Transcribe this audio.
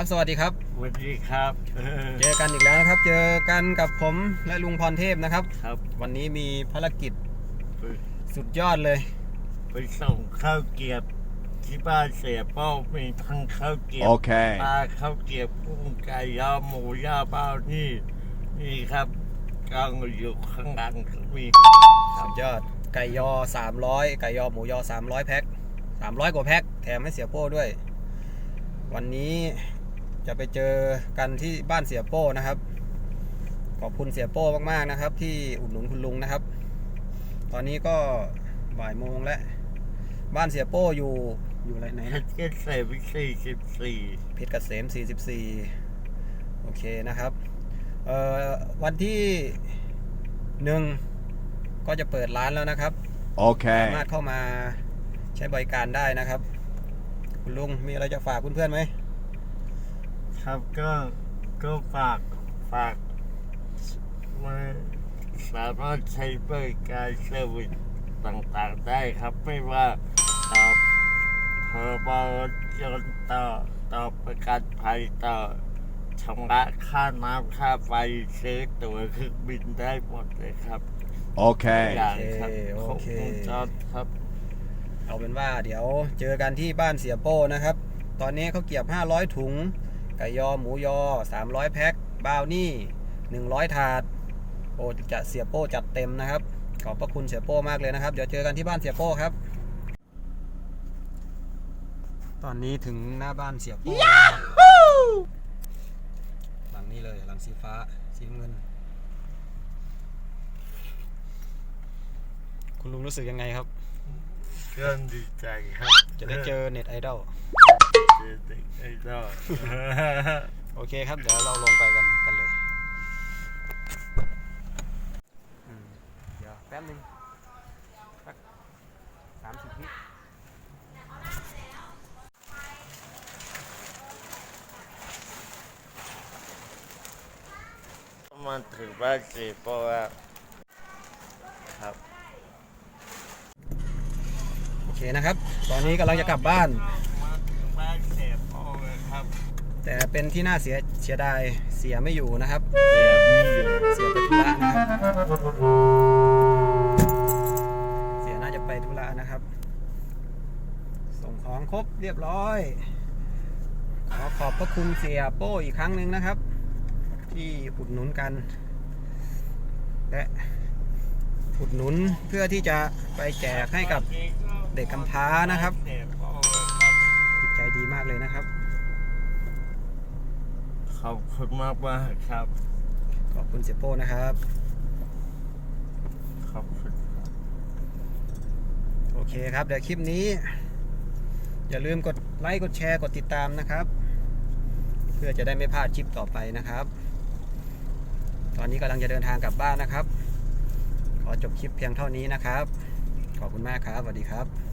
ครับสวัสดีครับ สวัสดีครับเออเจอกันอีกแล้วนะครับ เจอกันกับผมและลุงพรเทพนะครับ ครับ วันนี้มีภารกิจไปสุดยอดเลย ไปส่งข้าวเกรียบที่บ้านเสียเป้ามีทั้งข้าวเกรียบ Okay. ปลาข้าวเกรียบกุ้งไก่ย่างหมูย่างเป้านี่ นี่ครับกางอยู่ข้างหลังก็มีสุดยอดไก่ยอ 300 ไก่ยอหมูยอ 300 แพ็ค300 กว่าแพ็คแถมให้เสียโป้ด้วย วันนี้ จะไปเจอกันที่บ้านเสียโป้นะครับ ขอบคุณเสียโป้มากๆนะครับ ที่อุดหนุนคุณลุงนะครับ ตอนนี้ก็บ่ายโมงแล้ว บ้านเสียโป้อยู่อยู่อะไรไหนเพนะชรเกษมสี่สิบสี่เพชรเกษม44โอเคนะครับเอ่อวันที่หนึ่งก็จะเปิดร้านแล้วนะครับสา Okay. มารถเข้ามาใช้บริการได้นะครับ คุณลุงมีอะไรจะฝากเพื่อนๆไหม ครับก็ก็ฝากฝากมาสามารถใช้บริการเซอร์วิสต่างๆได้ครับ ไม่ว่าต่อพรบจนต่อต่อประกันภัยต่อชำระค่าน้ำค่าไฟซื้อตั๋วเครื่องบินได้หมดเลยครับทุก Okay. อย่างครับโอครบเควงจรครับ เอาเป็นว่าเดี๋ยวเจอกันที่บ้านเสียโป้นะครับ ตอนนี้เขาเกียบ 500 ถุง ไก่ยอหมูยอ 300 แพ็คบราวนี่ 100 ถาดโอ้จะเสียโป้จัดเต็มนะครับ ขอบพระคุณเสียโป้มากเลยนะครับ เดี๋ยวเจอกันที่บ้านเสียโป้ครับ ตอนนี้ถึงหน้าบ้านเสียโป้หลังนี้เลยหลังสีฟ้าสีน้ำเงิน คุณลุงรู้สึกยังไงครับเครื่องดีใจครับ จะได้เจอเน็ตไอดอลเจอเด็ก ไอดอลโอเคครับ เดี๋ยวเราลงไปกันกันเลยอืมเดี๋ยวแป๊บนึงสักสามสิบวิมาถึงบ้านสีโปแล้วครับ โอเคนะครับ ตอนนี้กำลังจะกลับบ้าน มาถึงบ้านเสียโปแล้วครับ แต่เป็นที่น่าเสียเสียดายเสียไม่อยู่นะครับเสียไม่อยู่เสียไปธุระนะครับเสียน่าจะไปธุระนะครับ ส่งของครบเรียบร้อย ขอขอบพระคุณเสียโป้อีกครั้งหนึ่งนะครับ ที่อุดหนุนกัน และอุดหนุนเพื่อที่จะไปแจกให้กับเด็กกำพร้านะครับเสียโป้ครับจิตใจดีมากเลยนะครับ ขอบคุณมากมากๆครับ ขอบคุณเสียโป้นะครับ ขอบคุณครับโอเคครับ เดี๋ยวคลิปนี้ อย่าลืมกดไลค์กดแชร์กดติดตามนะครับ เพื่อจะได้ไม่พลาดคลิปต่อไปนะครับ ตอนนี้กำลังจะเดินทางกลับบ้านนะครับ ขอจบคลิปเพียงเท่านี้นะครับ ขอบคุณมากครับสวัสดีครับ